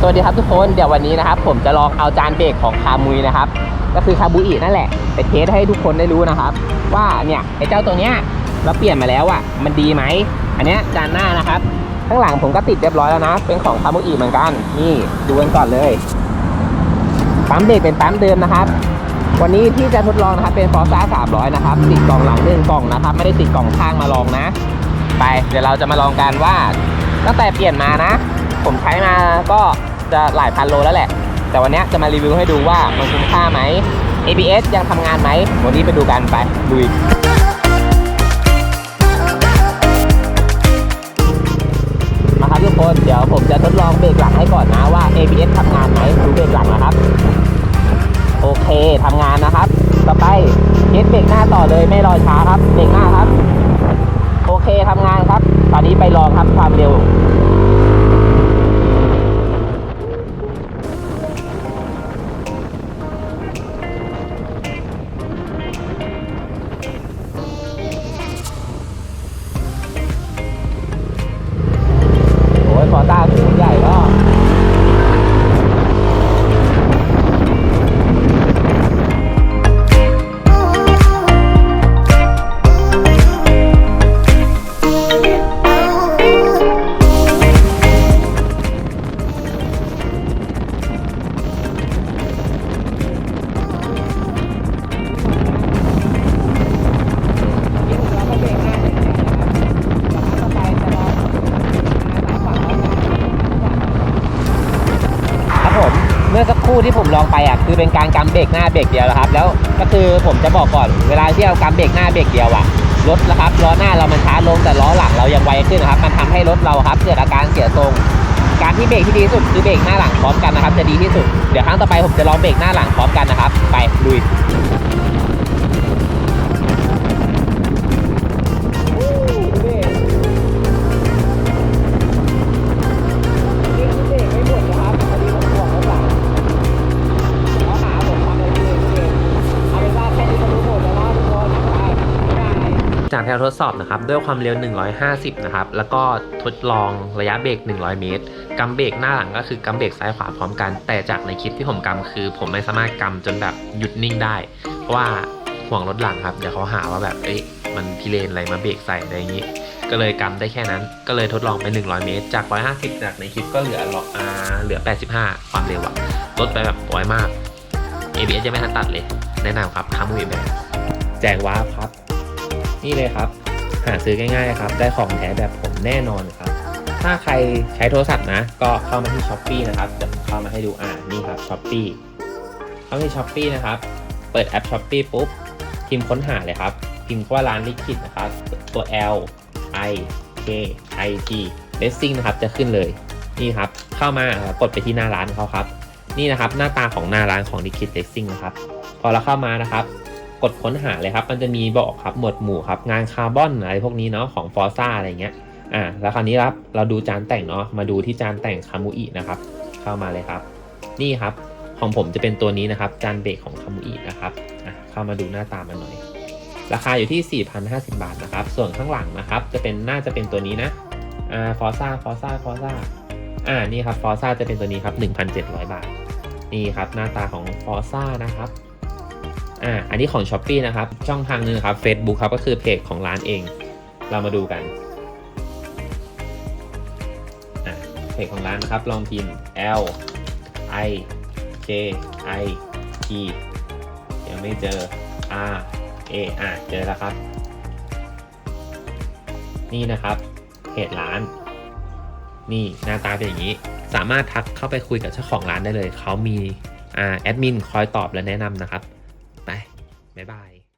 สวัสดีครับทุกคนเดี๋ยววันนี้นะครับ ผมจะลองเอาจานเบรกของคามุยนะครับ ก็คือคาบูอินั่นแหละไปเทสให้ทุกคนได้รู้นะครับ ว่าเนี่ยไอ้เจ้าตัวเนี้ยเราเปลี่ยนมาแล้วอะมันดีไหมอันเนี้ยจานหน้านะครับ ข้างหลังผมก็ติดเรียบร้อยแล้วนะ เป็นของคามูอิเหมือนกันนี่ดูกันก่อนเลยปั๊มเบรกเป็นปั๊มเดิมนะครับ วันนี้ที่จะทดลองนะครับเป็นฟอร์ซ่า300 นะครับติดกล่องหลังหนึ่งกล่องนะครับ ไม่ได้ติดกล่องข้างมาลองนะ ไปเดี๋ยวเราจะมาลองกันว่าตั้งแต่เปลี่ยนมานะ ผมใช้มาก็ จะหลายพันโลแล้วแหละ แต่วันนี้จะมารีวิวให้ดูว่ามันคุ้มค่าไหม ABS ยังทำงานไหม วันนี้ไปดูกันไปลุยมาครับทุกคนเดี๋ยวผมจะทดลองเบรกหลังให้ก่อนนะว่า ABS ทำงานไหมดูเบรกหลังนะครับ โอเคทำงานนะครับ ต่อไปเทสเบรกหน้าต่อเลยไม่รอช้าครับเบรกหน้าครับ โอเคทำงานครับ ตอนนี้ไปลองครับความ มเมื่อสักครู่ที่ผมลองไปอะคือเป็นการกำเบรกหน้าเบรกเดียวนะครับ แล้วก็คือผมจะบอกก่อนเวลาที่เรากำเบรกหน้าเบรกเดียวอะรถนะครับล้อหน้าเรามันช้าลงแต่ล้อหลังเรายังไวขึ้นนะครับ มันทำให้รถเราครับเกิดอาการเสียทรง การที่เบรกที่ดีที่สุดคือเบรกหน้าหลังพร้อมกันนะครับ จะดีที่สุดเดี๋ยวครั้งต่อไปผมจะลองเบรกหน้าหลังพร้อมกันนะครับ ไปลุย จากที่เรทดสอบนะครับด้วยความเร็ว 150 นะครับ แล้วก็ทดลองระยะเบรก 100 เมตรกำเบรกหน้าหลังก็คือกำเบรกซ้ายขวาพร้อมกัน แต่จากในคลิปที่ผมกำคือ ผมไม่สามารถกำจนแบบหยุดนิ่งได้ เพราะว่าห่วงรถหลังครับ เดี๋ยวเขาหาว่าแบบเอ้ยมันพิเรนอะไรมาเบรกใส่อะไรอย่างนี้ ก็เลยกำได้แค่นั้น ก็เลยทดลองไป 100 เมตร จาก 150 จากในคลิปก็เหลือล็อกอ่าเหลือ 85 ความเร็วอะลดไปแบบน้อยมาก ABS ยังไม่ทันตัดเลย แนะนำครับคามูแบบแจกว้าครับ นี่เลยครับ หาซื้อง่ายๆครับ ได้ของแท้แบบผมแน่นอนครับ ถ้าใครใช้โทรศัพท์นะ ก็เข้ามาที่ s h อ p e e นะครับเดี๋ยวผมเข้ามาให้ดูอ่านี่ครับ s h อ p e e เข้าที่ s h อ p e e นะครับ เปิดแอป s h อ p e e ปุ๊บ พิมพ์ค้นหาเลยครับ พิมพ์ว่าร้านลิขิตนะครับ ตัว L I K I T Racing นะครับ จะขึ้นเลย นี่ครับ เข้ามาอ่ากดไปที่หน้าร้านเขาครับ นี่นะครับ หน้าตาของหน้าร้านของลิขิต Racing นะครับ พอเราเข้ามานะครับ กดค้นหาเลยครับ มันจะมีบอกครับหมวดหมู่ครับงานคาร์บอนอะไรพวกนี้เนาะของฟอร์ซ่าอะไรเงี้ยอ่าแล้วคราวนี้ครับเราดูจานแต่งเนาะมาดูที่จานแต่งคามูอินะครับ เข้ามาเลยครับ นี่ครับของผมจะเป็นตัวนี้นะครับ จานเบรกของคามูอินะครับอะเข้ามาดูหน้าตามันหน่อย ราคาอยู่ที่ 4,050 บาทนะครับ ส่วนข้างหลังนะครับ จะเป็นน่าจะเป็นตัวนี้นะอ่าฟอร์ซ่าฟอร์ซ่าฟอร์ซ่าอ่านี่ครับฟอร์ซ่าจะเป็นตัวนี้ครับ 1,700 บาท นี่ครับหน้าตาของฟอร์ซ่านะครับ อ่าอันนี้ของ s h อ p e e นะครับ ช่องทางหนึงนะครับ Facebook ครับก็คือเพจของร้านเอง เรามาดูกันอ่าเพจของร้านนะครับ ลองพิมพ์ L I J I T ยังไม่เจอ R A อ่าเจอแล้วครับ นี่นะครับเพจร้าน นี่หน้าตาเป็นอย่างนี้ สามารถทักเข้าไปคุยกับเจ้าของร้านได้เลย เขามีอ่าแอดมินคอยตอบและแนะนำนะครับ บ๊ายบาย